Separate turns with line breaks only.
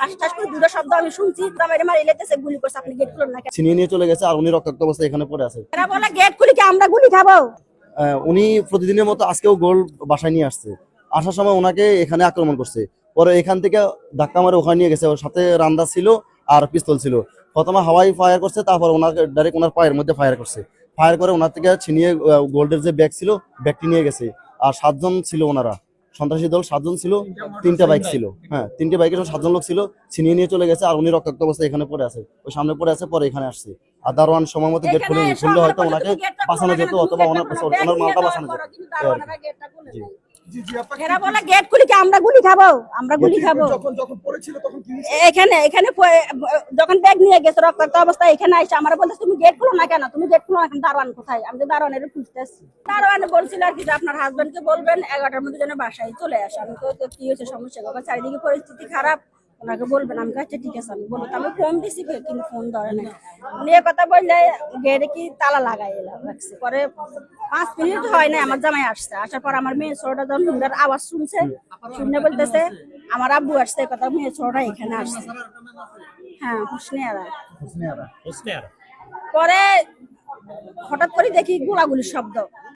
ঠাস ঠাস করে দুটো শব্দ আমি শুনছি দামারে মারি লেতেছে গুলি করছে আপনি গেট খুলুন না
ছিনিয়ে নিয়ে চলে গেছে আর উনি রক্তাক্ত অবস্থায় এখানে পড়ে আছে।
এরা বলে গেট খুলি কি আমরা গুলি খাব?
উনি প্রতিদিনের মতো আজকেও গোল বাসায় নিয়ে আসছে। আসার সময় ওনাকে এখানে আক্রমণ করছে। পরে এখান থেকে ধাক্কা মারে ওখানে নিয়ে গেছে। ওর সাথে রান্দা ছিল আর পিস্তল ছিল। প্রথমে হাওয়াই ফায়ার করছে তারপর ওনাকে ডাইরেক্ট ওনার পায়ের মধ্যে ফায়ার করছে। ফায়ার করে ওনার থেকে ছিনিয়ে গোল্ডের যে ব্যাগ ছিল ব্যাগটি নিয়ে গেছে। আর সাতজন ছিল ওনারা। সন্ত্রাসী দল সাতজন ছিল তিনটা বাইক ছিল। হ্যাঁ তিনটে বাইকের সঙ্গে সাতজন লোক ছিল ছিনিয়ে নিয়ে চলে গেছে আর উনি রক্তাক্ত অবস্থায় এখানে পড়ে আছে। ওই সামনে পড়ে আছে পরে এখানে আসছে। আর দারোয়ান সময় মতো গেট খুলে খুললে হয়তো ওনাকে বাঁচানো যেত অথবা ওনার ওনার মালটা বাঁচানো যেত।
এরা বলে গেট খুলি কি আমরা গুলি খাব আমরা গুলি খাব। এখানে এখানে যখন ব্যাগ নিয়ে গেছে রক্তাক্ত অবস্থায় এখানে আইসা আমার বলতে তুমি গেট খুলো না কেন? তুমি গেট খুলো না কেন দারোয়ান কোথায়? আমি তো দারোয়ানের খুঁজতেছি। দারোয়ান বলছিল আর কি যে আপনার হাজবেন্ডকে বলবেন এগারোটার মধ্যে যেন বাসায় চলে আসে। আমি তো কি হয়েছে সমস্যা বাবা চারিদিকে পরিস্থিতি খারাপ। ওনাকে বলবেন আমি কাছে ঠিক আছে আমি বলব। আমি ফোন দিছি কিন্তু ফোন ধরে না উনি কথা বললে গেটে কি তালা লাগাই এলাম রাখছে। পরে পাঁচ মিনিট হয় না আমার জামাই আসছে। আসার পর আমার মেয়ে ছোটটা যখন সুন্দর আওয়াজ শুনছে শুনে বলতেছে আমার আব্বু আসছে। কথা মেয়ে ছোটটা এখানে আসছে। হ্যাঁ হুসনিয়ারা। পরে হঠাৎ করে দেখি গোলাগুলির শব্দ।